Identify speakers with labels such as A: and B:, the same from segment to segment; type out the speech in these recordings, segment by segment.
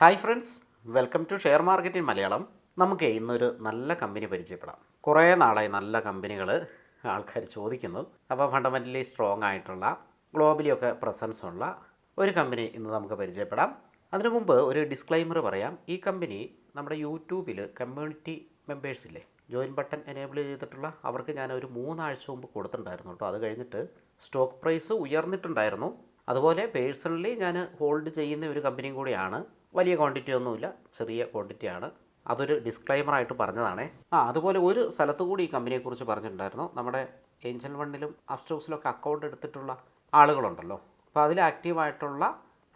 A: Hi friends welcome to share market in Malayalam നമുക്ക് ഇന്നൊരു നല്ല കമ്പനി പരിചയപ്പെടാം. കുറേ നാളായി നല്ല കമ്പനികൾ ആൾക്കാർ ചോദിക്കുന്നു. അപ്പോൾ ഫണ്ടമെന്റലി സ്ട്രോങ് ആയിട്ടുള്ള ഗ്ലോബലി ഒക്കെ പ്രസൻസ് ഉള്ള ഒരു കമ്പനി ഇന്ന് നമുക്ക് പരിചയപ്പെടാം. അതിനു മുമ്പ് ഒരു ഡിസ്ക്ലൈമർ പറയാം. ഈ കമ്പനി നമ്മുടെ യൂട്യൂബിൽ കമ്മ്യൂണിറ്റി മെമ്പേഴ്സ് ഇല്ലേ ജോയിൻ ബട്ടൺ എനേബിൾ ചെയ്തിട്ടുള്ള അവർക്ക് ഞാൻ ഒരു മൂന്നാഴ്ച മുമ്പ് കൊടുത്തിട്ടുണ്ടായിരുന്നു കേട്ടോ അത് കഴിഞ്ഞിട്ട് സ്റ്റോക്ക് പ്രൈസ് ഉയർന്നിട്ടുണ്ടായിരുന്നു. അതുപോലെ പേഴ്സണലി ഞാൻ ഹോൾഡ് ചെയ്യുന്ന ഒരു കമ്പനിയും കൂടിയാണ് വലിയ ക്വാണ്ടിറ്റി ഒന്നുമില്ല ചെറിയ ക്വാണ്ടിറ്റിയാണ് അതൊരു ഡിസ്ക്ലൈമറായിട്ട് പറഞ്ഞതാണേ. ആ അതുപോലെ ഒരു സ്ഥലത്തു കൂടി ഈ കമ്പനിയെക്കുറിച്ച് പറഞ്ഞിട്ടുണ്ടായിരുന്നു. നമ്മുടെ ഏഞ്ചൽ വണ്ണിലും അപ്സ്റ്റോക്സിലൊക്കെ അക്കൗണ്ട് എടുത്തിട്ടുള്ള ആളുകളുണ്ടല്ലോ. അപ്പോൾ അതിൽ ആക്റ്റീവായിട്ടുള്ള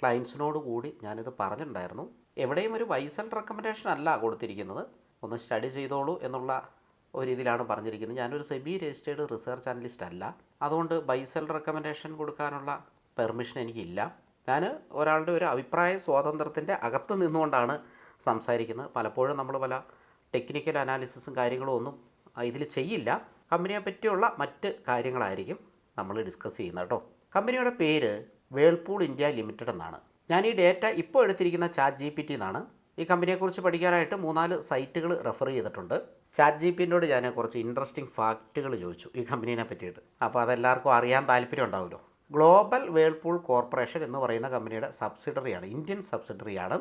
A: ക്ലയൻസിനോട് കൂടി ഞാനിത് പറഞ്ഞിട്ടുണ്ടായിരുന്നു. എവിടെയും ഒരു വൈസൽ റെക്കമെൻഡേഷൻ അല്ല കൊടുത്തിരിക്കുന്നത്. ഒന്ന് സ്റ്റഡി ചെയ്തോളൂ എന്നുള്ള ഒരു രീതിയിലാണ് പറഞ്ഞിരിക്കുന്നത്. ഞാനൊരു സെബി രജിസ്റ്റേർഡ് റിസർച്ച് അനലിസ്റ്റ് അല്ല. അതുകൊണ്ട് ബൈസൽ റെക്കമെൻഡേഷൻ കൊടുക്കാനുള്ള പെർമിഷൻ എനിക്കില്ല. ഞാൻ ഒരാളുടെ ഒരു അഭിപ്രായ സ്വാതന്ത്ര്യത്തിന്റെ അകത്ത് നിന്നുകൊണ്ടാണ് സംസാരിക്കുന്നത്. പലപ്പോഴും നമ്മൾ പല ടെക്നിക്കൽ അനാലിസിസും കാര്യങ്ങളും ഒന്നും ഇതിൽ ചെയ്യില്ല. കമ്പനിയെ പറ്റിയുള്ള മറ്റ് കാര്യങ്ങളായിരിക്കും നമ്മൾ ഡിസ്കസ് ചെയ്യുന്നത് കേട്ടോ കമ്പനിയുടെ പേര് വേൾപൂൾ ഇന്ത്യ ലിമിറ്റഡ് എന്നാണ്. ഞാൻ ഈ ഡേറ്റ ഇപ്പോൾ എടുത്തിരിക്കുന്ന ചാറ്റ് ജി പി ടി എന്നാണ് ഈ കമ്പനിയെക്കുറിച്ച് പഠിക്കാനായിട്ട് മൂന്നാൽ സൈറ്റുകൾ റെഫർ ചെയ്തിട്ടുണ്ട്. ചാറ്റ് ജി പിന്നോട് ഞാൻ കുറച്ച് ഇൻട്രസ്റ്റിംഗ് ഫാക്റ്റുകൾ ചോദിച്ചു ഈ കമ്പനീനെ പറ്റിയിട്ട്. അപ്പോൾ അതെല്ലാവർക്കും അറിയാൻ താല്പര്യം ഉണ്ടാവുമല്ലോ. ഗ്ലോബൽ വേൾപൂൾ കോർപ്പറേഷൻ എന്ന് പറയുന്ന കമ്പനിയുടെ സബ്സിഡറിയാണ് ഇന്ത്യൻ സബ്സിഡറിയാണ്.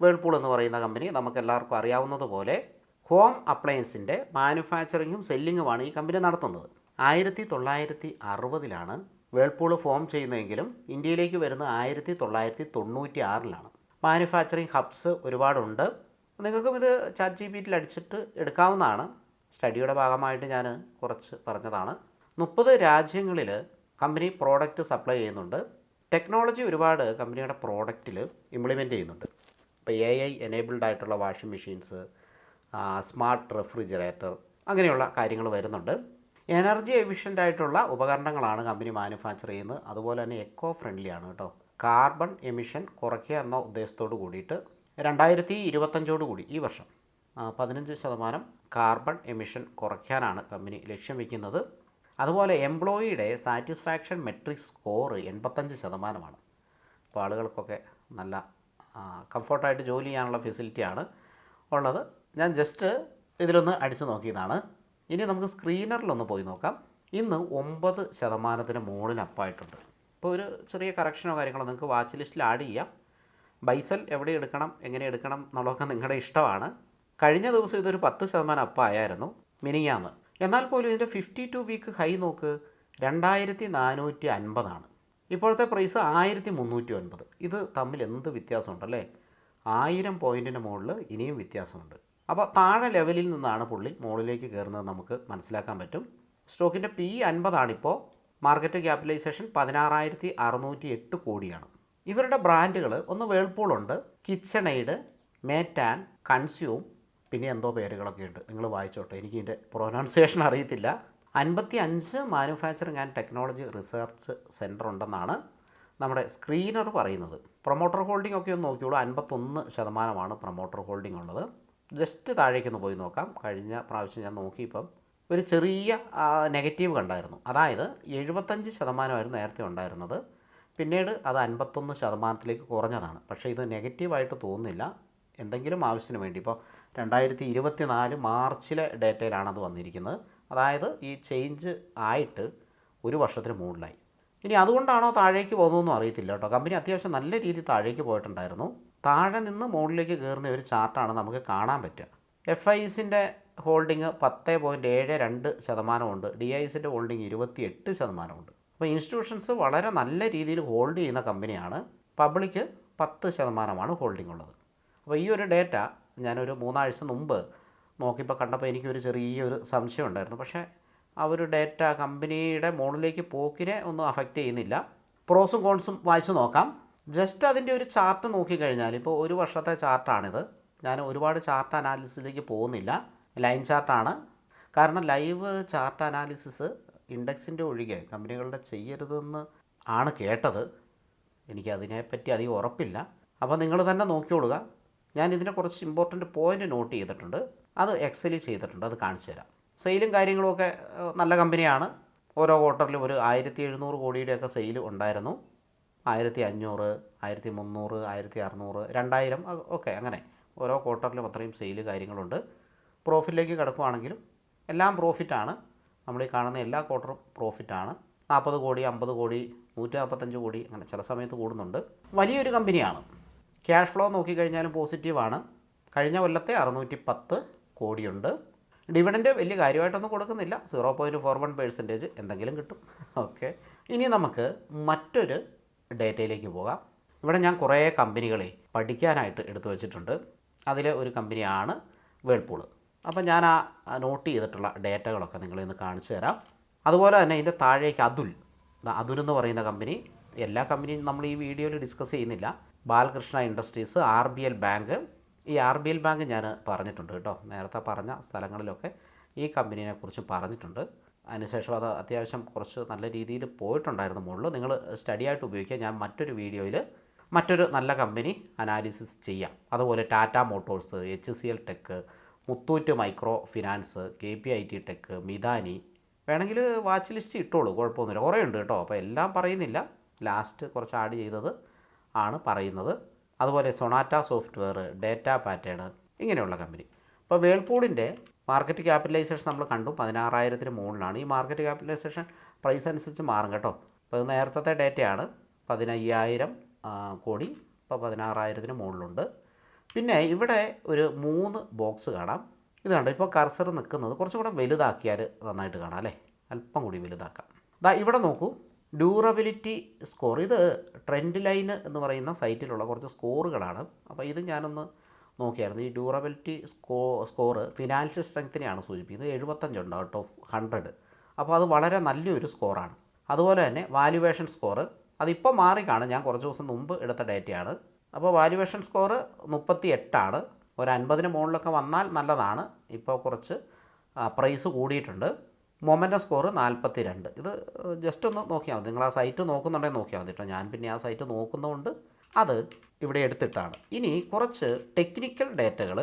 A: വേൾപൂൾ എന്ന് പറയുന്ന കമ്പനി നമുക്കെല്ലാവർക്കും അറിയാവുന്നതുപോലെ ഹോം അപ്ലയൻസിന്റെ മാനുഫാക്ചറിങ്ങും സെല്ലിങ്ങുമാണ് ഈ കമ്പനി നടത്തുന്നത്. ആയിരത്തി തൊള്ളായിരത്തി അറുപതിലാണ് വേൾപൂൾ ഫോം ചെയ്യുന്നതെങ്കിലും ഇന്ത്യയിലേക്ക് വരുന്നത് ആയിരത്തി തൊള്ളായിരത്തി തൊണ്ണൂറ്റി ആറിലാണ് മാനുഫാക്ചറിങ് ഹബ്സ് ഒരുപാടുണ്ട്. നിങ്ങൾക്കും ഇത് ചാറ്റ് ജി ബിറ്റിൽ അടിച്ചിട്ട് എടുക്കാവുന്നതാണ്. സ്റ്റഡിയുടെ ഭാഗമായിട്ട് ഞാൻ കുറച്ച് പറഞ്ഞതാണ്. മുപ്പത് രാജ്യങ്ങളിൽ കമ്പനി പ്രോഡക്റ്റ് സപ്ലൈ ചെയ്യുന്നുണ്ട്. ടെക്നോളജി ഒരുപാട് കമ്പനിയുടെ പ്രോഡക്റ്റിൽ ഇംപ്ലിമെന്റ് ചെയ്യുന്നുണ്ട്. ഇപ്പോൾ എ ഐ എനേബിൾഡ് ആയിട്ടുള്ള വാഷിംഗ് മെഷീൻസ് സ്മാർട്ട് റെഫ്രിജറേറ്റർ അങ്ങനെയുള്ള കാര്യങ്ങൾ വരുന്നുണ്ട്. എനർജി എഫിഷ്യന്റ് ആയിട്ടുള്ള ഉപകരണങ്ങളാണ് കമ്പനി മാനുഫാക്ചർ ചെയ്യുന്നത്. അതുപോലെ തന്നെ എക്കോ ഫ്രണ്ട്ലി ആണ് കേട്ടോ. കാർബൺ എമിഷൻ കുറയ്ക്കുക എന്ന ഉദ്ദേശത്തോട് കൂടിയിട്ട് രണ്ടായിരത്തി ഇരുപത്തഞ്ചോട് കൂടി ഈ വർഷം പതിനഞ്ച് ശതമാനം കാർബൺ എമിഷൻ കുറയ്ക്കാനാണ് കമ്പനി ലക്ഷ്യം വയ്ക്കുന്നത് അതുപോലെ എംപ്ലോയിയുടെ സാറ്റിസ്ഫാക്ഷൻ മെട്രിക് സ്കോർ എൺപത്തഞ്ച് ശതമാനമാണ്. അപ്പോൾ ആളുകൾക്കൊക്കെ നല്ല കംഫർട്ടായിട്ട് ജോലി ചെയ്യാനുള്ള ഫെസിലിറ്റിയാണ് ഉള്ളത്. ഞാൻ ജസ്റ്റ് ഇതിലൊന്ന് അടിച്ചു നോക്കിയതാണ്. ഇനി നമുക്ക് സ്ക്രീനറിലൊന്ന് പോയി നോക്കാം. ഇന്ന് ഒമ്പത് ശതമാനത്തിന് മുകളിൽ അപ്പായിട്ടുണ്ട്. ഇപ്പോൾ ഒരു ചെറിയ കറക്ഷനോ കാര്യങ്ങളോ നിങ്ങൾക്ക് വാച്ച് ലിസ്റ്റിൽ ആഡ് ചെയ്യാം. ബൈസൽ എവിടെ എടുക്കണം എങ്ങനെ എടുക്കണം എന്നുള്ളതൊക്കെ നിങ്ങളുടെ ഇഷ്ടമാണ്. കഴിഞ്ഞ ദിവസം ഇതൊരു പത്ത് ശതമാനം അപ്പായായിരുന്നു. മിനിങ്ങാന്ന്. എന്നാൽ പോലും ഇതിന്റെ ഫിഫ്റ്റി ടു വീക്ക് ഹൈ നോക്ക് രണ്ടായിരത്തി നാനൂറ്റി അൻപതാണ് ഇപ്പോഴത്തെ പ്രൈസ് ആയിരത്തി മുന്നൂറ്റി ഒൻപത് ഇത് തമ്മിൽ എന്ത് വ്യത്യാസമുണ്ടല്ലേ? ആയിരം പോയിന്റിന് മുകളിൽ ഇനിയും വ്യത്യാസമുണ്ട്. അപ്പോൾ താഴെ ലെവലിൽ നിന്നാണ് പുള്ളി മുകളിലേക്ക് കയറുന്നത് നമുക്ക് മനസ്സിലാക്കാൻ പറ്റും. സ്റ്റോക്കിന്റെ പി അൻപതാണിപ്പോൾ. മാർക്കറ്റ് ക്യാപിറ്റലൈസേഷൻ പതിനാറായിരത്തി അറുന്നൂറ്റി എട്ട് കോടിയാണ്. ഇവരുടെ ബ്രാൻഡുകൾ ഒന്ന് വേൾപൂളുണ്ട് കിച്ചൺ എയ്ഡ് മേറ്റാൻ കൺസ്യൂം പിന്നെ എന്തോ പേരുകളൊക്കെ ഉണ്ട്. നിങ്ങൾ വായിച്ചോട്ടെ. എനിക്ക് ഇതിന്റെ പ്രൊനൗൺസിയേഷൻ അറിയത്തില്ല. അൻപത്തി അഞ്ച് manufacturing and technology research centre ഉണ്ടെന്നാണ് നമ്മുടെ സ്ക്രീനർ പറയുന്നത്. പ്രൊമോട്ടർ ഹോൾഡിംഗ് ഒക്കെ ഒന്ന് നോക്കിയോളൂ അൻപത്തൊന്ന് ശതമാനമാണ് പ്രൊമോട്ടർ ഹോൾഡിംഗ് ഉള്ളത്. ജസ്റ്റ് താഴേക്കൊന്ന് പോയി നോക്കാം. കഴിഞ്ഞ പ്രാവശ്യം ഞാൻ നോക്കിയപ്പം ഒരു ചെറിയ നെഗറ്റീവ് കണ്ടായിരുന്നു. അതായത് എഴുപത്തഞ്ച് ശതമാനമായിരുന്നു നേരത്തെ ഉണ്ടായിരുന്നത്. പിന്നീട് അത് അൻപത്തൊന്ന് ശതമാനത്തിലേക്ക് കുറഞ്ഞതാണ്. പക്ഷേ ഇത് നെഗറ്റീവായിട്ട് തോന്നുന്നില്ല. എന്തെങ്കിലും ആവശ്യത്തിന് വേണ്ടി. ഇപ്പോൾ രണ്ടായിരത്തി ഇരുപത്തി നാല് മാർച്ചിലെ ഡേറ്റയിലാണ് അത് വന്നിരിക്കുന്നത്. അതായത് ഈ ചേഞ്ച് ആയിട്ട് ഒരു വർഷത്തിന് മുകളിലായി. ഇനി അതുകൊണ്ടാണോ താഴേക്ക് പോകുന്നതെന്നും അറിയത്തില്ല കേട്ടോ. കമ്പനി അത്യാവശ്യം നല്ല രീതിയിൽ താഴേക്ക് പോയിട്ടുണ്ടായിരുന്നു. താഴെ നിന്ന് മുകളിലേക്ക് കയറുന്ന ഒരു ചാർട്ടാണ് നമുക്ക് കാണാൻ പറ്റുക. എഫ് ഐ സിന്റെ ഹോൾഡിങ് പത്ത് പോയിന്റ് ഏഴ് രണ്ട് ശതമാനമുണ്ട്. ഡി ഐ സിന്റെ ഹോൾഡിങ് ഇരുപത്തി എട്ട് ശതമാനമുണ്ട്. അപ്പോൾ ഇൻസ്റ്റിറ്റ്യൂഷൻസ് വളരെ നല്ല രീതിയിൽ ഹോൾഡ് ചെയ്യുന്ന കമ്പനിയാണ്. പബ്ലിക്ക് പത്ത് ശതമാനമാണ് ഹോൾഡിംഗ് ഉള്ളത്. അപ്പോൾ ഈ ഒരു ഡേറ്റ ഞാനൊരു മൂന്നാഴ്ച മുമ്പ് നോക്കിയപ്പോൾ കണ്ടപ്പോൾ എനിക്കൊരു ചെറിയൊരു സംശയം ഉണ്ടായിരുന്നു. പക്ഷേ ആ ഒരു ഡേറ്റ കമ്പനിയുടെ മുകളിലേക്ക് പോക്കിനെ ഒന്നും അഫക്റ്റ് ചെയ്യുന്നില്ല. പ്രോസും കോൺസും വായിച്ച് നോക്കാം. ജസ്റ്റ് അതിന്റെ ഒരു ചാർട്ട് നോക്കിക്കഴിഞ്ഞാൽ ഇപ്പോൾ ഒരു വർഷത്തെ ചാർട്ടാണിത്. ഞാൻ ഒരുപാട് ചാർട്ട് അനാലിസിസിലേക്ക് പോകുന്നില്ല. ലൈൻ ചാർട്ടാണ്. കാരണം ലൈവ് ചാർട്ട് അനാലിസിസ് ഇൻഡെക്സിന്റെ ഒഴികെ കമ്പനികളുടെ ചെയ്യരുതെന്ന് ആണ് കേട്ടത്. എനിക്കതിനെപ്പറ്റി അധികം ഉറപ്പില്ല. അപ്പോൾ നിങ്ങൾ തന്നെ നോക്കിയോളുക ഞാൻ ഇതിനെ കുറച്ച് ഇമ്പോർട്ടന്റ് പോയിന്റ് നോട്ട് ചെയ്തിട്ടുണ്ട്. അത് എക്സൽ ചെയ്തിട്ടുണ്ട്. അത് കാണിച്ചു തരാം. സെയിലും കാര്യങ്ങളുമൊക്കെ നല്ല കമ്പനിയാണ് ഓരോ ക്വാർട്ടറിലും ഒരു ആയിരത്തി എഴുന്നൂറ് കോടിയുടെയൊക്കെ സെയിൽ ഉണ്ടായിരുന്നു. ആയിരത്തി അഞ്ഞൂറ് ആയിരത്തി മുന്നൂറ് ആയിരത്തി അറുന്നൂറ് രണ്ടായിരം ഒക്കെ അങ്ങനെ ഓരോ ക്വാർട്ടറിലും അത്രയും സെയിൽ കാര്യങ്ങളുണ്ട്. പ്രോഫിറ്റിലേക്ക് കിടക്കുവാണെങ്കിലും എല്ലാം പ്രോഫിറ്റാണ് നമ്മൾ ഈ കാണുന്ന എല്ലാ ക്വാർട്ടറും പ്രോഫിറ്റാണ് നാൽപ്പത് കോടി അമ്പത് കോടി നൂറ്റി നാൽപ്പത്തഞ്ച് കോടി അങ്ങനെ ചില സമയത്ത് കൂടുന്നുണ്ട്. വലിയൊരു കമ്പനിയാണ് ക്യാഷ് ഫ്ലോ നോക്കിക്കഴിഞ്ഞാലും പോസിറ്റീവാണ് കഴിഞ്ഞ കൊല്ലത്തെ അറുന്നൂറ്റി പത്ത് കോടിയുണ്ട്. ഡിവിഡൻഡ് വലിയ കാര്യമായിട്ടൊന്നും കൊടുക്കുന്നില്ല. Zero point four one percentage എന്തെങ്കിലും കിട്ടും. ഓക്കെ ഇനി നമുക്ക് മറ്റൊരു ഡേറ്റയിലേക്ക് പോകാം. ഇവിടെ ഞാൻ കുറേ കമ്പനികളെ പഠിക്കാനായിട്ട് എടുത്തു വച്ചിട്ടുണ്ട്. അതിലെ ഒരു കമ്പനിയാണ് വേൾപൂൾ അപ്പോൾ ഞാൻ ആ നോട്ട് ചെയ്തിട്ടുള്ള ഡേറ്റകളൊക്കെ നിങ്ങളെ ഒന്ന് കാണിച്ചു തരാം. അതുപോലെ തന്നെ ഇതിന്റെ താഴേക്ക് അതുൽ. അതുൽ എന്ന് പറയുന്ന കമ്പനി. എല്ലാ കമ്പനിയും നമ്മൾ ഈ വീഡിയോയിൽ ഡിസ്കസ് ചെയ്യുന്നില്ല. Balakrishna industries R B L bank. ഈ ആർ ബി എൽ ബാങ്ക് ഞാൻ പറഞ്ഞിട്ടുണ്ട് കേട്ടോ. നേരത്തെ പറഞ്ഞ സ്ഥലങ്ങളിലൊക്കെ ഈ കമ്പനീനെ കുറിച്ച് പറഞ്ഞിട്ടുണ്ട്. അതിനുശേഷം അത് അത്യാവശ്യം കുറച്ച് നല്ല രീതിയിൽ പോയിട്ടുണ്ടായിരുന്നു മുകളിൽ. നിങ്ങൾ സ്റ്റഡി ആയിട്ട് ഉപയോഗിക്കുക. ഞാൻ മറ്റൊരു വീഡിയോയിൽ മറ്റൊരു നല്ല കമ്പനി അനാലിസിസ് ചെയ്യാം. അതുപോലെ Tata motors H C L tech Muthoot micro finance K P I T tech Midhani. വേണമെങ്കിൽ വാച്ച് ലിസ്റ്റ് ഇട്ടോളൂ. കുഴപ്പമൊന്നുമില്ല. കുറേ ഉണ്ട് കേട്ടോ. അപ്പോൾ എല്ലാം പറയുന്നില്ല. ലാസ്റ്റ് കുറച്ച് ആഡ് ചെയ്തത് ആണ് പറയുന്നത്. അതുപോലെ സൊണാറ്റ സോഫ്റ്റ്വെയർ ഡേറ്റ പാറ്റേൺ ഇങ്ങനെയുള്ള കമ്പനി. അപ്പോൾ വേൾപൂളിന്റെ മാർക്കറ്റ് ക്യാപിറ്റലൈസേഷൻ നമ്മൾ കണ്ടു. പതിനാറായിരത്തിന് മുകളിലാണ്. ഈ മാർക്കറ്റ് ക്യാപിറ്റലൈസേഷൻ പ്രൈസ് അനുസരിച്ച് മാറും കേട്ടോ. അപ്പോൾ ഇത് നേരത്തെ ഡേറ്റയാണ്. പതിനയ്യായിരം കോടി. ഇപ്പോൾ പതിനാറായിരത്തിന് മുകളിലുണ്ട്. പിന്നെ ഇവിടെ ഒരു മൂന്ന് ബോക്സ് കാണാം. ഇത് കണ്ടോ? ഇപ്പോൾ കർസർ നിൽക്കുന്നത് കുറച്ചും കൂടെ വലുതാക്കിയാൽ നന്നായിട്ട് കാണാം അല്ലേ? അല്പം കൂടി വലുതാക്കാം. ദാ ഇവിടെ നോക്കൂ. Durability score. ഇത് ട്രെൻഡ് ലൈൻ എന്ന് പറയുന്ന സൈറ്റിലുള്ള കുറച്ച് സ്കോറുകളാണ്. അപ്പോൾ ഇത് ഞാനൊന്ന് നോക്കിയായിരുന്നു. ഈ ഡ്യൂറബിലിറ്റി സ്കോ സ്കോറ് ഫിനാൻഷ്യൽ സ്ട്രെങ്ത്തിനെയാണ് സൂചിപ്പിക്കുന്നത്. എഴുപത്തഞ്ചുണ്ട് ഔട്ട് ഓഫ് ഹൺഡ്രഡ്. അപ്പോൾ അത് വളരെ നല്ലൊരു സ്കോറാണ്. അതുപോലെ തന്നെ വാല്യുവേഷൻ സ്കോറ് അതിപ്പോൾ മാറിക്കാണ്. കാണും ഞാൻ കുറച്ച് ദിവസം മുമ്പ് എടുത്ത ഡേറ്റയാണ്. അപ്പോൾ വാല്യുവേഷൻ സ്കോറ് മുപ്പത്തി എട്ടാണ് ഒരു അൻപതിന് മുകളിലൊക്കെ വന്നാൽ നല്ലതാണ്. ഇപ്പോൾ കുറച്ച് പ്രൈസ് കൂടിയിട്ടുണ്ട്. മൊമെന്റം സ്കോർ നാൽപ്പത്തി രണ്ട് ഇത് ജസ്റ്റ് ഒന്ന് നോക്കിയാൽ മതി. നിങ്ങൾ ആ സൈറ്റ് നോക്കുന്നുണ്ടെങ്കിൽ നോക്കിയാൽ മതി കേട്ടോ ഞാൻ പിന്നെ ആ സൈറ്റ് നോക്കുന്നതുകൊണ്ട് അത് ഇവിടെ എടുത്തിട്ടാണ്. ഇനി കുറച്ച് ടെക്നിക്കൽ ഡേറ്റകൾ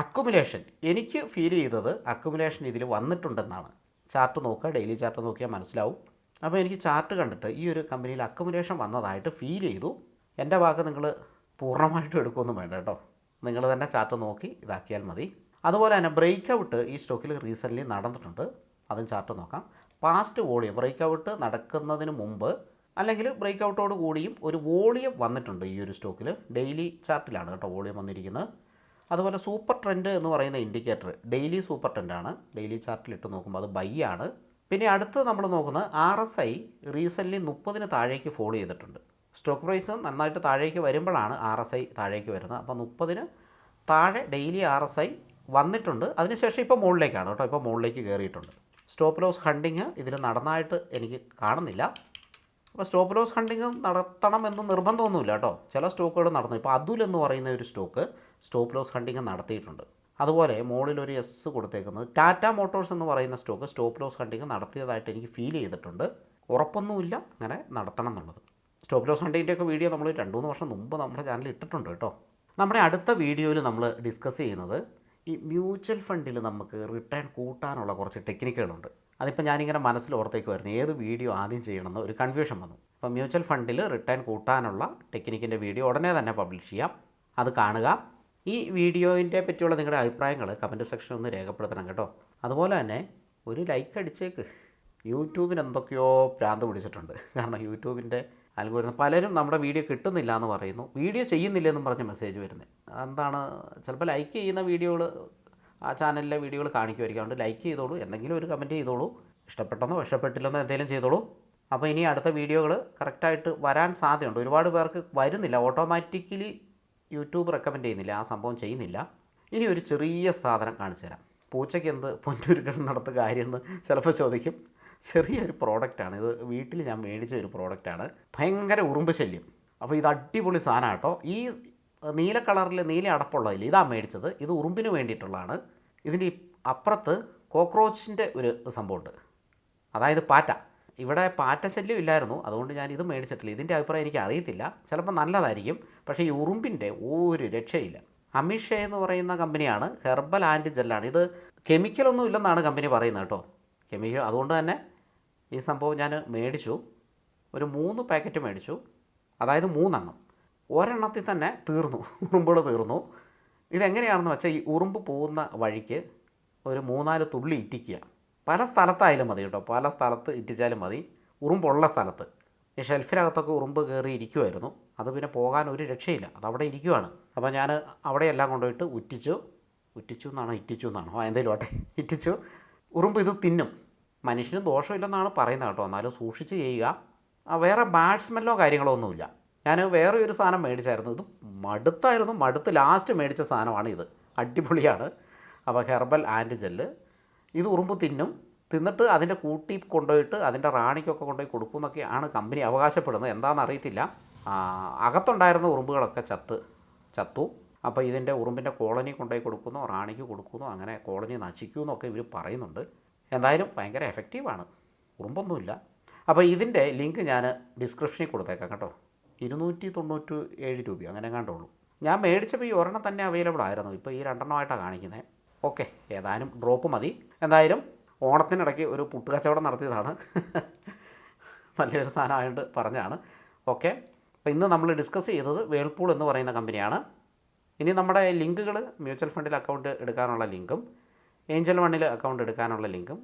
A: അക്കുമുലേഷൻ എനിക്ക് ഫീൽ ചെയ്തത് അക്കുമുലേഷൻ ഇതിൽ വന്നിട്ടുണ്ടെന്നാണ്. ചാർട്ട് നോക്കുക ഡെയിലി ചാർട്ട് നോക്കിയാൽ മനസ്സിലാവും. അപ്പോൾ എനിക്ക് ചാർട്ട് കണ്ടിട്ട് ഈ ഒരു കമ്പനിയിൽ അക്കുമുലേഷൻ വന്നതായിട്ട് ഫീൽ ചെയ്തു. എന്റെ ഭാഗം നിങ്ങൾ പൂർണമായിട്ടും എടുക്കുമൊന്നും വേണ്ട കേട്ടോ നിങ്ങൾ തന്നെ ചാർട്ട് നോക്കി ഇതാക്കിയാൽ മതി. അതുപോലെ തന്നെ ബ്രേക്ക് ഔട്ട് ഈ സ്റ്റോക്കിൽ റീസെന്റ്ലി നടന്നിട്ടുണ്ട്. അതും ചാർട്ട് നോക്കാം. പാസ്റ്റ് വോളിയം ബ്രേക്ക് ഔട്ട് നടക്കുന്നതിന് മുമ്പ് അല്ലെങ്കിൽ ബ്രേക്ക് ഔട്ടോട് കൂടിയും ഒരു വോളിയം വന്നിട്ടുണ്ട് ഈ ഒരു സ്റ്റോക്കിൽ ഡെയിലി ചാർട്ടിലാണ് കേട്ടോ വോളിയം വന്നിരിക്കുന്നത്. അതുപോലെ സൂപ്പർ ട്രെൻഡ് എന്ന് പറയുന്ന ഇൻഡിക്കേറ്റർ ഡെയിലി സൂപ്പർ ട്രെൻഡാണ് ഡെയിലി ചാർട്ടിൽ ഇട്ട് നോക്കുമ്പോൾ അത് ബൈ ആണ്. പിന്നെ അടുത്ത് നമ്മൾ നോക്കുന്നത് ആർ എസ് ഐ റീസെന്റ്ലി മുപ്പതിന് താഴേക്ക് ഫോളോ ചെയ്തിട്ടുണ്ട്. സ്റ്റോക്ക് പ്രൈസ് നന്നായിട്ട് താഴേക്ക് വരുമ്പോഴാണ് ആർ എസ് ഐ താഴേക്ക് വരുന്നത്. അപ്പോൾ മുപ്പതിന് താഴെ ഡെയിലി ആർ എസ് ഐ വന്നിട്ടുണ്ട്. അതിനുശേഷം ഇപ്പോൾ മുകളിലേക്കാണ് കേട്ടോ. ഇപ്പോൾ മുകളിലേക്ക് കയറിയിട്ടുണ്ട്. സ്റ്റോപ്പ് ലോസ് ഹണ്ടിങ് ഇതിൽ നടന്നായിട്ട് എനിക്ക് കാണുന്നില്ല. അപ്പോൾ സ്റ്റോപ്പ് ലോസ് ഹണ്ടിങ് നടത്തണം എന്ന് നിർബന്ധമൊന്നുമില്ല കേട്ടോ. ചില സ്റ്റോക്കുകൾ നടന്നു. ഇപ്പോൾ അതുൽ എന്ന് പറയുന്ന ഒരു സ്റ്റോക്ക് സ്റ്റോപ്പ് ലോസ് ഹണ്ടിങ് നടത്തിയിട്ടുണ്ട്. അതുപോലെ മുകളിൽ ഒരു എസ് കൊടുത്തേക്കുന്നത് ടാറ്റ മോട്ടോഴ്സ് എന്ന് പറയുന്ന സ്റ്റോക്ക് സ്റ്റോപ്പ് ലോസ് ഹണ്ടിങ് നടത്തിയതായിട്ട് എനിക്ക് ഫീൽ ചെയ്തിട്ടുണ്ട്. ഉറപ്പൊന്നുമില്ല അങ്ങനെ നടത്തണം എന്നുള്ളത്. സ്റ്റോപ്പ് ലോസ് ഹണ്ടിങ്ങിന്റെയൊക്കെ വീഡിയോ നമ്മൾ രണ്ട് മൂന്ന് വർഷം മുമ്പ് നമ്മുടെ ചാനലിൽ ഇട്ടിട്ടുണ്ട് കേട്ടോ. നമ്മുടെ അടുത്ത വീഡിയോയിൽ നമ്മൾ ഡിസ്കസ് ചെയ്യുന്നത് ഈ മ്യൂച്വൽ ഫണ്ടിൽ നമുക്ക് റിട്ടേൺ കൂട്ടാനുള്ള കുറച്ച് ടെക്നിക്കുകളുണ്ട് അതിപ്പോൾ ഞാനിങ്ങനെ മനസ്സിൽ ഓർത്തേക്കുമായിരുന്നു ഏത് വീഡിയോ ആദ്യം ചെയ്യണമെന്ന് ഒരു കൺഫ്യൂഷൻ വന്നു. അപ്പോൾ മ്യൂച്വൽ ഫണ്ടിൽ റിട്ടേൺ കൂട്ടാനുള്ള ടെക്നിക്കിന്റെ വീഡിയോ ഉടനെ തന്നെ പബ്ലിഷ് ചെയ്യാം. അത് കാണുക. ഈ വീഡിയോയിന്റെ പറ്റിയുള്ള നിങ്ങളുടെ അഭിപ്രായങ്ങൾ കമന്റ് സെക്ഷനിൽ ഒന്ന് രേഖപ്പെടുത്തണം കേട്ടോ. അതുപോലെ തന്നെ ഒരു ലൈക്ക് അടിച്ചേക്ക്. യൂട്യൂബിന് എന്തൊക്കെയോ ഭ്രാന്ത് പിടിച്ചിട്ടുണ്ട്. കാരണം യൂട്യൂബിന്റെ അൽഗോരിതം. പലരും നമ്മുടെ വീഡിയോ കിട്ടുന്നില്ല എന്ന് പറയുന്നു. വീഡിയോ ചെയ്യുന്നില്ല എന്നും പറഞ്ഞ് മെസ്സേജ് വരുന്നത് എന്താണ് ചിലപ്പോൾ ലൈക്ക് ചെയ്യുന്ന വീഡിയോകൾ ആ ചാനലിലെ വീഡിയോകൾ കാണിക്കുമായിരിക്കും. അതുകൊണ്ട് ലൈക്ക് ചെയ്തോളൂ. എന്തെങ്കിലും ഒരു കമന്റ് ചെയ്തോളൂ. ഇഷ്ടപ്പെട്ടെന്നോ ഇഷ്ടപ്പെട്ടില്ലെന്നോ എന്തെങ്കിലും ചെയ്തോളൂ. അപ്പോൾ ഇനി അടുത്ത വീഡിയോകൾ കറക്റ്റായിട്ട് വരാൻ സാധ്യതയുണ്ട്. ഒരുപാട് പേർക്ക് വരുന്നില്ല. ഓട്ടോമാറ്റിക്കലി യൂട്യൂബ് റെക്കമെൻഡ് ചെയ്യുന്നില്ല. ആ സംഭവം ചെയ്യുന്നില്ല. ഇനി ഒരു ചെറിയ സാധനം കാണിച്ചു തരാം. പൂച്ചയ്ക്ക് എന്ത് പൊന്നുരുക്കൾ നടത്തുക കാര്യമെന്ന് ചിലപ്പോൾ ചോദിക്കും. ചെറിയൊരു പ്രോഡക്റ്റാണ് ഇത് വീട്ടിൽ ഞാൻ മേടിച്ച ഒരു പ്രോഡക്റ്റാണ് ഭയങ്കര ഉറുമ്പ് ശല്യം. അപ്പോൾ ഇത് അടിപൊളി സാധനം കേട്ടോ. ഈ നീല കളറിൽ നീല അടപ്പുള്ളതിൽ ഇതാണ് മേടിച്ചത്. ഇത് ഉറുമ്പിന് വേണ്ടിയിട്ടുള്ളതാണ്. ഇതിന്റെ അപ്പുറത്ത് കോക്രോച്ചിന്റെ ഒരു സംഭവമുണ്ട്. അതായത് പാറ്റ. ഇവിടെ പാറ്റ ശല്യം ഇല്ലായിരുന്നു. അതുകൊണ്ട് ഞാൻ ഇത് മേടിച്ചിട്ടില്ല. ഇതിന്റെ അഭിപ്രായം എനിക്ക് അറിയത്തില്ല. ചിലപ്പോൾ നല്ലതായിരിക്കും. പക്ഷേ ഈ ഉറുമ്പിന്റെ ഒരു രക്ഷയില്ല. അമിഷ എന്ന് പറയുന്ന കമ്പനിയാണ്. ഹെർബൽ ആൻഡ് ജെല്ലാണ്. ഇത് കെമിക്കലൊന്നും ഇല്ലെന്നാണ് കമ്പനി പറയുന്നത് കേട്ടോ. കെമിക്കൽ അതുകൊണ്ട് തന്നെ ഈ സംഭവം ഞാൻ മേടിച്ചു. ഒരു മൂന്ന് പാക്കറ്റ് മേടിച്ചു. അതായത് മൂന്നെണ്ണം. ഒരെണ്ണത്തിൽ തന്നെ തീർന്നു. ഉറുമ്പുകൾ തീർന്നു. ഇതെങ്ങനെയാണെന്ന് വെച്ചാൽ ഈ ഉറുമ്പ് പോകുന്ന വഴിക്ക് ഒരു മൂന്നാൽ തുള്ളി ഇറ്റിക്കുക. പല സ്ഥലത്തായാലും മതി കേട്ടോ. പല സ്ഥലത്ത് ഇറ്റിച്ചാലും മതി. ഉറുമ്പുള്ള സ്ഥലത്ത്. ഈ ഷെൽഫിനകത്തൊക്കെ ഉറുമ്പ് കയറി ഇരിക്കുമായിരുന്നു അത് പിന്നെ പോകാൻ ഒരു രക്ഷയില്ല. അതവിടെ ഇരിക്കുവാണ്. അപ്പോൾ ഞാൻ അവിടെയെല്ലാം കൊണ്ടുപോയിട്ട് ഉറ്റിച്ചു. ഉറ്റിച്ചു എന്നാണോ? ഇറ്റിച്ചു എന്നാണോ? എന്തെങ്കിലും ആട്ടെ ഇറ്റിച്ചു. ഉറുമ്പ് ഇത് തിന്നും. മനുഷ്യന് ദോഷമില്ലെന്നാണ് പറയുന്നത് കേട്ടോ. എന്നാലും സൂക്ഷിച്ച് ചെയ്യുക. വേറെ ബാഡ് കാര്യങ്ങളോ ഒന്നുമില്ല. ഞാൻ വേറെ ഒരു സാധനം മേടിച്ചായിരുന്നു. ഇത് മടുത്തായിരുന്നു. മടുത്ത് ലാസ്റ്റ് മേടിച്ച സാധനമാണ് ഇത്. അടിപൊളിയാണ്. അപ്പോൾ ഹെർബൽ ആൻഡ് ജെല്ല്. ഇത് ഉറുമ്പ് തിന്നും. തിന്നിട്ട് അതിന്റെ കൂട്ടി കൊണ്ടുപോയിട്ട് അതിന്റെ റാണിക്കൊക്കെ കൊണ്ടുപോയി കൊടുക്കുമെന്നൊക്കെയാണ് കമ്പനി അവകാശപ്പെടുന്നത്. എന്താണെന്ന് അറിയത്തില്ല. അകത്തുണ്ടായിരുന്ന ഉറുമ്പുകളൊക്കെ ചത്ത് ചത്തു. അപ്പോൾ ഇതിന്റെ ഉറുമ്പിന്റെ കോളനി കൊണ്ടുപോയി കൊടുക്കുന്നു. റാണിക്ക് കൊടുക്കുന്നു. അങ്ങനെ കോളനി നശിക്കുമെന്നൊക്കെ ഇവർ പറയുന്നുണ്ട്. എന്തായാലും ഭയങ്കര എഫക്റ്റീവാണ് ഉറുമ്പൊന്നുമില്ല അപ്പോൾ ഇതിന്റെ ലിങ്ക് ഞാൻ ഡിസ്ക്രിപ്ഷനിൽ കൊടുത്തേക്കാം കേട്ടോ. ഇരുന്നൂറ്റി തൊണ്ണൂറ്റി ഏഴ് രൂപ അങ്ങനെ കണ്ടുള്ളൂ ഞാൻ മേടിച്ചപ്പോൾ ഈ ഒരെണ്ണം തന്നെ അവൈലബിൾ ആയിരുന്നു. ഇപ്പോൾ ഈ രണ്ടെണ്ണമായിട്ടാണ് കാണിക്കുന്നത് ഓക്കെ ഏതായാലും ഡ്രോപ്പ് മതി. എന്തായാലും ഓണത്തിനിടയ്ക്ക് ഒരു പുട്ടുകച്ചവടം നടത്തിയതാണ്. നല്ലൊരു സാധനമായിട്ട് പറഞ്ഞാണ് ഓക്കെ അപ്പോൾ ഇന്ന് നമ്മൾ ഡിസ്കസ് ചെയ്തത് വേൾപൂൾ എന്ന് പറയുന്ന കമ്പനിയാണ് ഇനി നമ്മുടെ ലിങ്കുകൾ മ്യൂച്വൽ ഫണ്ടിൽ അക്കൗണ്ട് എടുക്കാനുള്ള ലിങ്കും ഏഞ്ചൽ വണ്ണിൽ അക്കൗണ്ട് എടുക്കാനുള്ള ലിങ്കും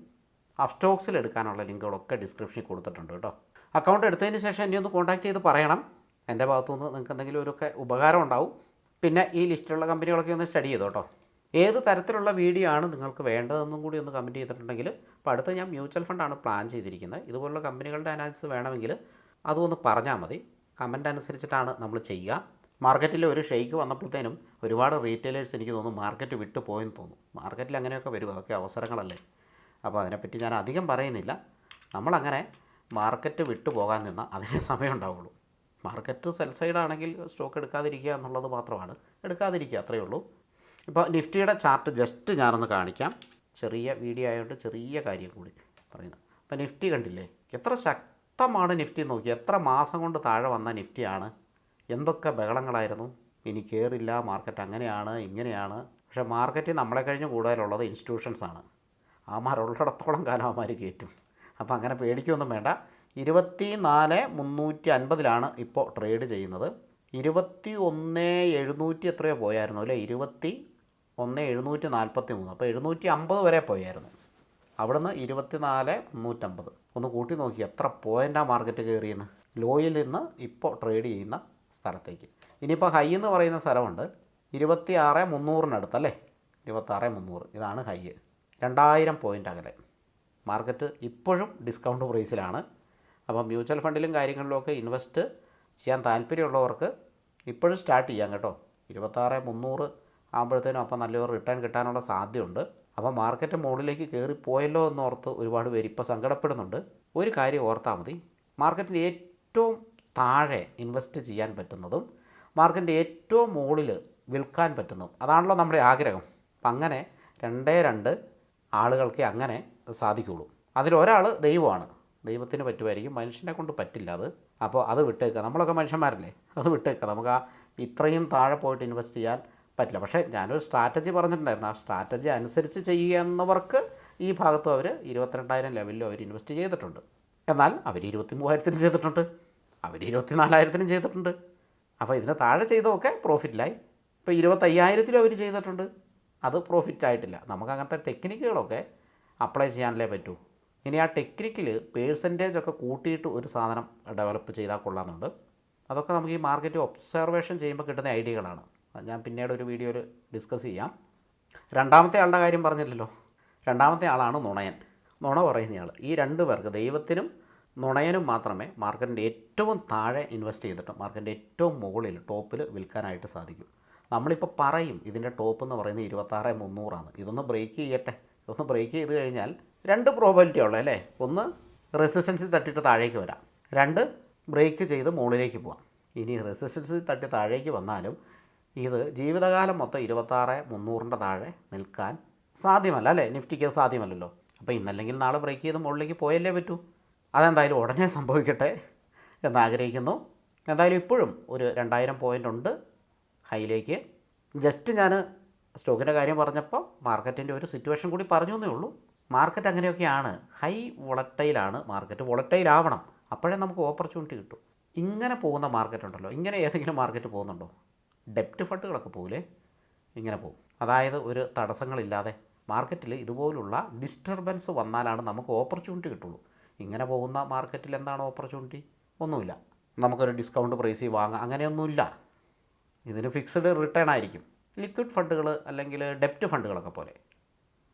A: അപ്സ്റ്റോക്സിൽ എടുക്കാനുള്ള ലിങ്കുകളൊക്കെ ഡിസ്ക്രിപ്ഷനിൽ കൊടുത്തിട്ടുണ്ട് കേട്ടോ. അക്കൗണ്ട് എടുത്തതിന് ശേഷം എന്നെ ഒന്ന് കോൺടാക്ട് ചെയ്ത് പറയണം. എന്റെ ഭാഗത്തുനിന്ന് നിങ്ങൾക്ക് എന്തെങ്കിലും ഒരുക്കെ ഉപകാരം ഉണ്ടാവും. പിന്നെ ഈ ലിസ്റ്റിലുള്ള കമ്പനികളൊക്കെ ഒന്ന് സ്റ്റഡി ചെയ്തോ കേട്ടോ. ഏത് തരത്തിലുള്ള വീഡിയോ ആണ് നിങ്ങൾക്ക് വേണ്ടതെന്നും കൂടി ഒന്ന് കമന്റ് ചെയ്തിട്ടുണ്ടെങ്കിൽ ഇപ്പോൾ അടുത്ത് ഞാൻ മ്യൂച്വൽ ഫണ്ടാണ് പ്ലാൻ ചെയ്തിരിക്കുന്നത്. ഇതുപോലുള്ള കമ്പനികളുടെ അനാലിസിസ് വേണമെങ്കിൽ അതൊന്ന് പറഞ്ഞാൽ മതി. കമന്റ് അനുസരിച്ചിട്ടാണ് നമ്മൾ ചെയ്യുക. മാർക്കറ്റിൽ ഒരു ഷെയ്ക്ക് വന്നപ്പോഴത്തേനും ഒരുപാട് റീറ്റെയിലേഴ്സ് എനിക്ക് തോന്നുന്നു മാർക്കറ്റ് വിട്ടു പോയെന്ന് തോന്നുന്നു. മാർക്കറ്റിൽ അങ്ങനെയൊക്കെ വരും അതൊക്കെ അവസരങ്ങളല്ലേ? അപ്പോൾ അതിനെപ്പറ്റി ഞാൻ അധികം പറയുന്നില്ല. നമ്മളങ്ങനെ മാർക്കറ്റ് വിട്ടു പോകാൻ നിന്ന അതിന് സമയം ഉണ്ടാവുള്ളൂ. മാർക്കറ്റ് സെൽ സൈഡ് ആണെങ്കിൽ സ്റ്റോക്ക് എടുക്കാതിരിക്കുക എന്നുള്ളത് മാത്രമാണ്. എടുക്കാതിരിക്കുക അത്രയേ ഉള്ളൂ. ഇപ്പോൾ നിഫ്റ്റിയുടെ ചാർട്ട് ജസ്റ്റ് ഞാനൊന്ന് കാണിക്കാം. ചെറിയ വീഡിയോ ആയതുകൊണ്ട് ചെറിയ കാര്യം കൂടി പറയുന്നത് അപ്പോൾ നിഫ്റ്റി കണ്ടില്ലേ? എത്ര ശക്തമാണ് നിഫ്റ്റി നോക്കി. എത്ര മാസം കൊണ്ട് താഴെ വന്ന നിഫ്റ്റിയാണ്? എന്തൊക്കെ ബഹളങ്ങളായിരുന്നു? ഇനി കയറില്ല മാർക്കറ്റ് അങ്ങനെയാണ് ഇങ്ങനെയാണ്. പക്ഷേ മാർക്കറ്റ് നമ്മളെ കഴിഞ്ഞ് കൂടുതലുള്ളത് ഇൻസ്റ്റിറ്റ്യൂഷൻസാണ് ആമാരുള്ളിടത്തോളം കാലം ആമാർ കയറ്റും. അപ്പോൾ അങ്ങനെ പേടിക്കൊന്നും വേണ്ട. ഇരുപത്തി നാല് മുന്നൂറ്റി അൻപതിലാണ് ഇപ്പോൾ ട്രേഡ് ചെയ്യുന്നത്. ഇരുപത്തി ഒന്ന് എഴുന്നൂറ്റി എത്രയോ പോയായിരുന്നു അല്ലേ? ഇരുപത്തി ഒന്ന് എഴുന്നൂറ്റി നാൽപ്പത്തി മൂന്ന് അപ്പോൾ എഴുന്നൂറ്റി അമ്പത് വരെ പോയായിരുന്നു. അവിടുന്ന് ഇരുപത്തി നാല് മുന്നൂറ്റമ്പത് ഒന്ന് കൂട്ടി നോക്കി എത്ര പോയിന്റാണ് മാർക്കറ്റ് കയറിയെന്ന് ലോയിൽ നിന്ന് ഇപ്പോൾ ട്രേഡ് ചെയ്യുന്ന സ്ഥലത്തേക്ക്. ഇനിയിപ്പോൾ ഹൈ എന്ന് പറയുന്ന സ്ഥലമുണ്ട്. ഇരുപത്തി ആറ് മുന്നൂറിനടുത്തല്ലേ ഇരുപത്താറ് മുന്നൂറ്. ഇതാണ് ഹൈ. രണ്ടായിരം പോയിന്റ് അകലെ. മാർക്കറ്റ് ഇപ്പോഴും ഡിസ്കൗണ്ട് പ്രൈസിലാണ് അപ്പോൾ മ്യൂച്വൽ ഫണ്ടിലും കാര്യങ്ങളിലുമൊക്കെ ഇൻവെസ്റ്റ് ചെയ്യാൻ താല്പര്യമുള്ളവർക്ക് ഇപ്പോഴും സ്റ്റാർട്ട് ചെയ്യാം കേട്ടോ. ഇരുപത്താറ് മുന്നൂറ് ആകുമ്പോഴത്തേനും അപ്പം നല്ലൊരു റിട്ടേൺ കിട്ടാനുള്ള സാധ്യതയുണ്ട്. അപ്പോൾ മാർക്കറ്റ് മുകളിലേക്ക് കയറിപ്പോയല്ലോ എന്നോർത്ത് ഒരുപാട് പേര് ഇപ്പോൾ സങ്കടപ്പെടുന്നുണ്ട്. ഒരു കാര്യം ഓർത്താൽ മതി. മാർക്കറ്റിന്റെ ഏറ്റവും താഴെ ഇൻവെസ്റ്റ് ചെയ്യാൻ പറ്റുന്നതും മാർക്കറ്റിന്റെ ഏറ്റവും മുകളിൽ വിൽക്കാൻ പറ്റുന്നതും. അതാണല്ലോ നമ്മുടെ ആഗ്രഹം. അപ്പം അങ്ങനെ രണ്ടേ രണ്ട് ആളുകൾക്ക് അങ്ങനെ സാധിക്കുള്ളൂ അതിലൊരാൾ ദൈവമാണ്. ദൈവത്തിന് പറ്റുമായിരിക്കും. മനുഷ്യനെ കൊണ്ട് പറ്റില്ല അത്. അപ്പോൾ അത് വിട്ടേക്കുക. നമ്മളൊക്കെ മനുഷ്യന്മാരല്ലേ? അത് വിട്ടേക്കുക. നമുക്ക് ആ ഇത്രയും താഴെ പോയിട്ട് ഇൻവെസ്റ്റ് ചെയ്യാൻ പറ്റില്ല. പക്ഷേ ഞാനൊരു സ്ട്രാറ്റജി പറഞ്ഞിട്ടുണ്ടായിരുന്നു. ആ സ്ട്രാറ്റജി അനുസരിച്ച് ചെയ്യുന്നവർക്ക് ഈ ഭാഗത്തും അവർ ഇരുപത്തിരണ്ടായിരം ലെവലിലും അവർ ഇൻവെസ്റ്റ് ചെയ്തിട്ടുണ്ട്. എന്നാൽ അവർ ഇരുപത്തി മൂവായിരത്തിന് ചെയ്തിട്ടുണ്ട്. അവർ ഇരുപത്തിനാലായിരത്തിനും ചെയ്തിട്ടുണ്ട്. അപ്പോൾ ഇതിന് താഴെ ചെയ്തതൊക്കെ പ്രോഫിറ്റിലായി ഇപ്പോൾ ഇരുപത്തയ്യായിരത്തിലും അവർ ചെയ്തിട്ടുണ്ട്. അത് പ്രോഫിറ്റ് ആയിട്ടില്ല. നമുക്ക് അങ്ങനത്തെ ടെക്നിക്കുകളൊക്കെ അപ്ലൈ ചെയ്യാനല്ലേ പറ്റൂ. ഇനി ആ ടെക്നിക്കിൽ പേഴ്സന്റേജ് ഒക്കെ കൂട്ടിയിട്ട് ഒരു സാധനം ഡെവലപ്പ് ചെയ്താൽ കൊള്ളാമെന്നുണ്ട്. അതൊക്കെ നമുക്ക് ഈ മാർക്കറ്റ് ഒബ്സർവേഷൻ ചെയ്യുമ്പോൾ കിട്ടുന്ന ഐഡിയകളാണ്. ഞാൻ പിന്നീട് ഒരു വീഡിയോയിൽ ഡിസ്കസ് ചെയ്യാം. രണ്ടാമത്തെ ആളുടെ കാര്യം പറഞ്ഞില്ലല്ലോ. രണ്ടാമത്തെ ആളാണ് നുണയൻ. നുണ പറയുന്നയാൾ ഈ രണ്ട് പേർക്ക് ദൈവത്തിനും നുണയനും മാത്രമേ മാർക്കറ്റിന്റെ ഏറ്റവും താഴെ ഇൻവെസ്റ്റ് ചെയ്തിട്ട് മാർക്കറ്റിന്റെ ഏറ്റവും മുകളിൽ ടോപ്പിൽ വിൽക്കാനായിട്ട് സാധിക്കും. നമ്മളിപ്പോൾ പറയും ഇതിന്റെ ടോപ്പ് എന്ന് പറയുന്നത് ഇരുപത്താറ് മുന്നൂറാണ്. ഇതൊന്ന് ബ്രേക്ക് ചെയ്യട്ടെ. ഇതൊന്ന് ബ്രേക്ക് ചെയ്ത് കഴിഞ്ഞാൽ രണ്ട് പ്രോബിലിറ്റി ഉള്ളത് അല്ലേ? ഒന്ന് റെസിസ്റ്റൻസിൽ തട്ടിയിട്ട് താഴേക്ക് വരാം. രണ്ട് ബ്രേക്ക് ചെയ്ത് മുകളിലേക്ക് പോകാം ഇനി റെസിസ്റ്റൻസിൽ തട്ടി താഴേക്ക് വന്നാലും ഇത് ജീവിതകാലം മൊത്തം ഇരുപത്താറ് മുന്നൂറിന്റെ താഴെ നിൽക്കാൻ സാധ്യമല്ല അല്ലേ? നിഫ്റ്റിക്ക് സാധ്യമല്ലല്ലോ. അപ്പോൾ ഇന്നല്ലെങ്കിൽ നാളെ ബ്രേക്ക് ചെയ്ത് മുകളിലേക്ക് പോയല്ലേ പറ്റൂ? അതെന്തായാലും ഉടനെ സംഭവിക്കട്ടെ എന്നാഗ്രഹിക്കുന്നു. എന്തായാലും ഇപ്പോഴും ഒരു രണ്ടായിരം പോയിന്റ് ഉണ്ട് ഹൈയിലേക്ക്. ജസ്റ്റ് ഞാൻ സ്റ്റോക്കിന്റെ കാര്യം പറഞ്ഞപ്പോൾ മാർക്കറ്റിന്റെ ഒരു സിറ്റുവേഷൻ കൂടി പറഞ്ഞു എന്നേ ഉള്ളൂ. മാർക്കറ്റ് അങ്ങനെയൊക്കെയാണ്. ഹൈ വളട്ടയിലാണ് മാർക്കറ്റ് വളട്ടയിലാവണം അപ്പോഴേ നമുക്ക് ഓപ്പർച്യൂണിറ്റി കിട്ടും. ഇങ്ങനെ പോകുന്ന മാർക്കറ്റ് ഉണ്ടല്ലോ. ഇങ്ങനെ ഏതെങ്കിലും മാർക്കറ്റ് പോകുന്നുണ്ടോ? ഡെപ്റ്റ് ഫണ്ടുകളൊക്കെ പോകില്ലേ ഇങ്ങനെ പോകും. അതായത് ഒരു തടസ്സങ്ങളില്ലാതെ. മാർക്കറ്റിൽ ഇതുപോലുള്ള ഡിസ്റ്റർബൻസ് വന്നാലാണ് നമുക്ക് ഓപ്പർച്യൂണിറ്റി കിട്ടുള്ളൂ. ഇങ്ങനെ പോകുന്ന മാർക്കറ്റിൽ എന്താണ് ഓപ്പർച്യൂണിറ്റി ഒന്നുമില്ല. നമുക്കൊരു ഡിസ്കൗണ്ട് പ്രൈസിൽ വാങ്ങാം. അങ്ങനെയൊന്നുമില്ല. ഇതിന് ഫിക്സ്ഡ് റിട്ടേൺ ആയിരിക്കും. ലിക്വിഡ് ഫണ്ടുകൾ അല്ലെങ്കിൽ ഡെപ്റ്റ് ഫണ്ടുകളൊക്കെ പോലെ.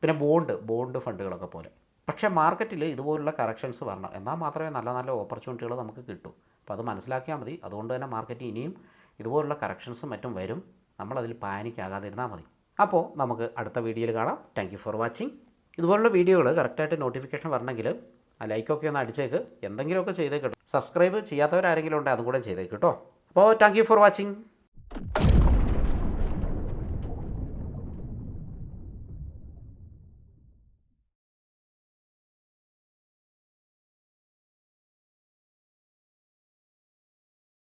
A: പിന്നെ ബോണ്ട് ബോണ്ട് ഫണ്ടുകളൊക്കെ പോലെ. പക്ഷേ മാർക്കറ്റിൽ ഇതുപോലുള്ള കറക്ഷൻസ് വരണം. എന്നാൽ മാത്രമേ നല്ല നല്ല ഓപ്പർച്യൂണിറ്റികൾ നമുക്ക് കിട്ടൂ. അപ്പോൾ അത് മനസ്സിലാക്കിയാൽ മതി. അതുകൊണ്ട് തന്നെ മാർക്കറ്റ് ഇനിയും ഇതുപോലുള്ള കറക്ഷൻസും മറ്റും വരും. നമ്മളതിൽ പാനിക്കാകാതിരുന്നാൽ മതി. അപ്പോൾ നമുക്ക് അടുത്ത വീഡിയോയിൽ കാണാം. താങ്ക് ഫോർ വാച്ചിങ് ഇതുപോലുള്ള വീഡിയോകൾ കറക്റ്റായിട്ട് നോട്ടിഫിക്കേഷൻ വരണമെങ്കിൽ ആ ലൈക്കൊക്കെ ഒന്ന് അടിച്ചേക്ക്. എന്തെങ്കിലുമൊക്കെ ചെയ്തേക്കട്ടോ സബ്സ്ക്രൈബ് ചെയ്യാത്തവരാരെങ്കിലും ഉണ്ടെങ്കിൽ അതും കൂടെ ചെയ്തേക്കട്ടോ അപ്പോൾ താങ്ക് യു ഫോർ വാച്ചിങ്